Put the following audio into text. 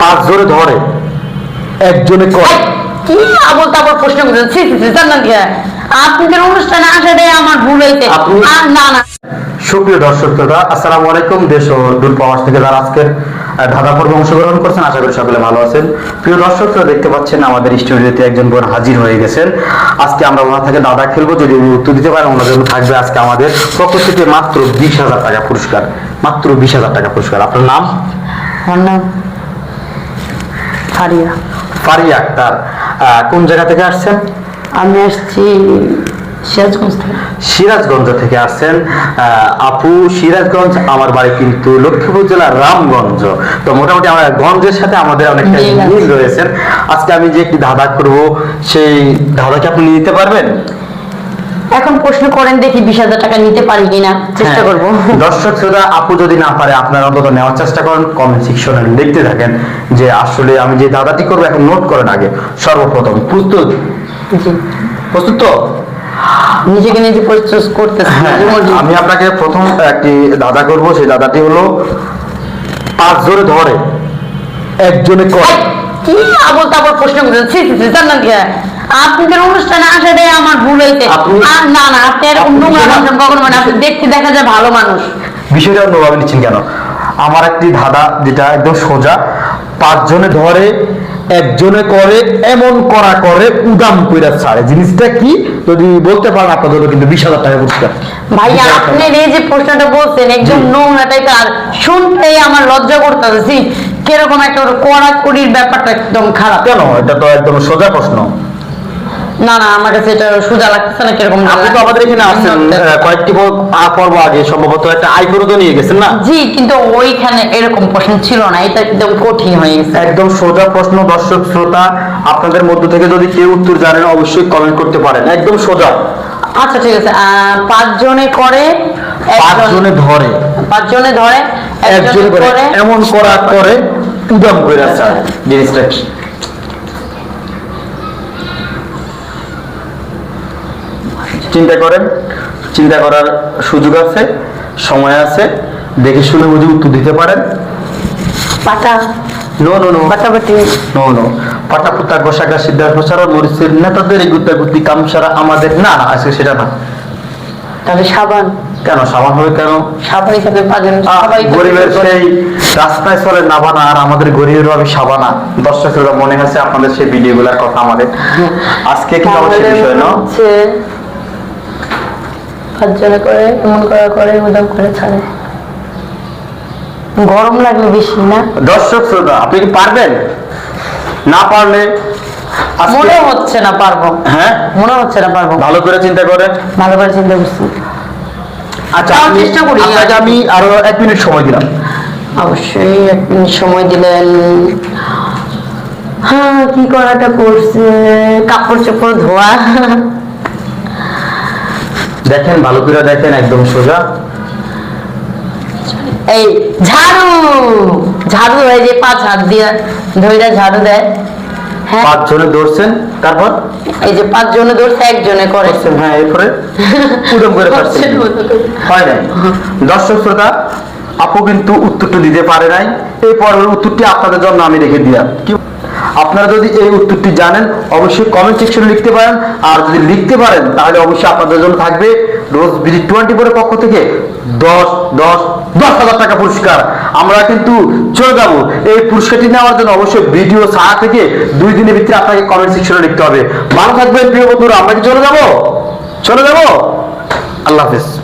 পাঁচ জোরে ধরে। একজনে করে। কি আবল তাবল প্রশ্ন করছেন? আপনাদের অনুষ্ঠানে আসাটাই আমার ভুল হয়েছে। না না। সুপ্রিয় দর্শক শ্রোতা আসসালামু আলাইকুম। দেশ ও দূর প্রবাস থেকে যারা আজকের ধাঁধা পর্বে অংশগ্রহণ করছেন আশা করি সকলে ভালো আছেন। প্রিয় দর্শক শ্রোতা দেখতে পাচ্ছেন আমাদের স্টুডিওতে একজন বোন হাজির হয়ে গেছেন। আজকে আমরা ওনার থেকে দাদা খেলব যদি উত্তর দিতে পারেন ওনার জন্য থাকবে আজকে আমাদের পক্ষ থেকে মাত্র বিশ হাজার টাকা পুরস্কার। মাত্র বিশ হাজার টাকা পুরস্কার। আপনার নাম? আমার নাম ফারিয়া। ফারিয়া আক্তার কোন জায়গা থেকে আসছেন? আমি আসছি সিরাজগঞ্জ থেকে। সিরাজগঞ্জ থেকে আসছেন। আপু সিরাজগঞ্জ আমার বাড়ি কিন্তু লক্ষ্মীপুর জেলার রামগঞ্জ। তো মোটামুটি আমার গঞ্জের সাথে আমাদের অনেকটা মিল আজকে আমি যে একটি ধাঁধা করব সেই ধাঁধাকে আপনি নিতে পারবেন? এখন প্রশ্ন করেন দেখি বিশ হাজার টাকা নিতে পারি কিনা চেষ্টা হ্যাঁ। করব। দর্শক শ্রোতা আপু যদি না পারে আপনারা অন্তত নেওয়ার চেষ্টা করেন কমেন্ট সেকশনে লিখতে থাকেন যে আসলে আমি যে দাদাটি করব এখন নোট করেন আগে সর্বপ্রথম প্রস্তুত? প্রস্তুত তো? নিজেকে নিজে পরিচয় করতেছি হ্যাঁ, আমি আপনাকে প্রথম একটি দাদা করব সেই দাদাটি হলো পাঁচ জোরে ধরে একজনে করে কি আবল তাবল প্রশ্ন করছেন আপনাদের অনুষ্ঠানে আসাটাই আমার ভুল হয়েছে। না না আপনি এরকম নোংরা ভাষণ কখনো মানে আপনি দেখতে দেখা যায় ভালো মানুষ। বিষয়টা অন্যভাবে নিচ্ছেন কেন? আমার একটি ধাঁধা যেটা একদম সোজা পাঁচজনে ধরে একজনে করে এমন করা করে উদাম কইরা ছাড়ে। জিনিসটা কি? যদি বলতে পারেন আপনাদের জন্য কিন্তু বিশ হাজার টাকা পুরস্কার। ভাই। আপনি এই যে প্রশ্নটা বলছেন একদম জি। নোংরা টাইপের আর শুনতেই আমার লজ্জা করতেছি। কীরকম একটা কড়াকড়ির ব্যাপারটা একদম খারাপ। কেন? এটা তো একদম সোজা প্রশ্ন। না না আমার কাছে এটা সোজা লাগতেছে না কীরকম আপনি তো আমাদের এখানে আসছেন কয়েকটি পর্ব আগে সম্ভবত একটা আইকরও তো নিয়ে গেছেন না? জি কিন্তু ওইখানে এরকম প্রশ্ন ছিল না এটা একদম কঠিন হয়ে গেছে। একদম সোজা প্রশ্ন দর্শক শ্রোতা আপনাদের মধ্য থেকে যদি কেউ উত্তর জানেন অবশ্যই কমেন্ট করতে পারেন। একদম সোজা। আচ্ছা ঠিক আছে আহ, পাঁচজনে করে একজন- পাঁচজনে ধরে। পাঁচজনে ধরে একজন করে এমন করা করে উদাম করে জিনিসটা চিন্তা করেন চিন্তা করার সুযোগ আছে সময় আছে দেখে শুনে বুঝে উত্তর দিতে পারেন। পাটা নো নো নো পাটাপাটি নো নো পাটা পুতা গোসাগা সিদ্ধার্থ সারা মরিচের নেতাদের এই গুত্তা গুত্তি কাম সারা আমাদের না না আজকে সেটা না। তাহলে সাবান। কেন সামান হবে কেন? সাবান হিসাবে সবাই গরিবের সেই রাস্তায় চলে নাবানা আর আমাদের গরিবের ভাবে সাবানা। দর্শকরা মনে আছে আপনাদের সেই ভিডিওগুলোর কথা আমাদের। আজকে কিন্তু তাহলে বিষয় না হচ্ছে করে এমন করা করে উদম করে ছাড়ে। গরম লাগলে বেশি না? দর্শক শ্রোতা আপনি কি পারবেন? না পারলে মনে হচ্ছে না পারব। হ্যাঁ? মনে হচ্ছে না পারব। ভালো করে চিন্তা করেন। ভালো করে চিন্তা করছি। আচ্ছা চেষ্টা করি। আপনাকে আমি আরও এক মিনিট সময় দিলাম। অবশ্যই এক মিনিট সময় দিলেন। হ্যাঁ কি করাটা করছে? কাপড় চোপড় ধোয়া। দেখেন ভালো করে দেখেন একদম সোজা। এই ঝাড়ু ঝাড়ু হয় যে পাঁচ হাত দিয়ে ধইরা ঝাড়ু দেয়। হ্যাঁ। পাঁচ জনে দৌড়ছেন তারপর? এই যে পাঁচ জনে ধরছে একজনে করে। করছেন, হ্যাঁ এরপরে উদম করে পারছেন। হয় নাই। দর্শক শ্রোতা আপু কিন্তু উত্তরটা দিতে পারে নাই। এই পরের উত্তরটি আপনাদের জন্য আমি রেখে দিলাম। কি আপনারা যদি এই উত্তরটি জানেন, অবশ্যই কমেন্ট সেকশনে লিখতে পারেন। আর যদি লিখতে পারেন, তাহলে অবশ্যই আপনাদের জন্য থাকবে রোজ বিজি টোয়েন্টি ফোরের পক্ষ থেকে দশ দশ দশ হাজার টাকা পুরস্কার। আমরা কিন্তু চলে যাব। এই পুরস্কারটি নেওয়ার জন্য অবশ্যই ভিডিও ছাড়া থেকে দুই দিনের ভিতরে আপনাকে কমেন্ট সেকশনে লিখতে হবে। ভালো থাকবেন, প্রিয় বন্ধুরা। আমরা কি চলে যাব? চলে যাব? আল্লাহ হাফেজ।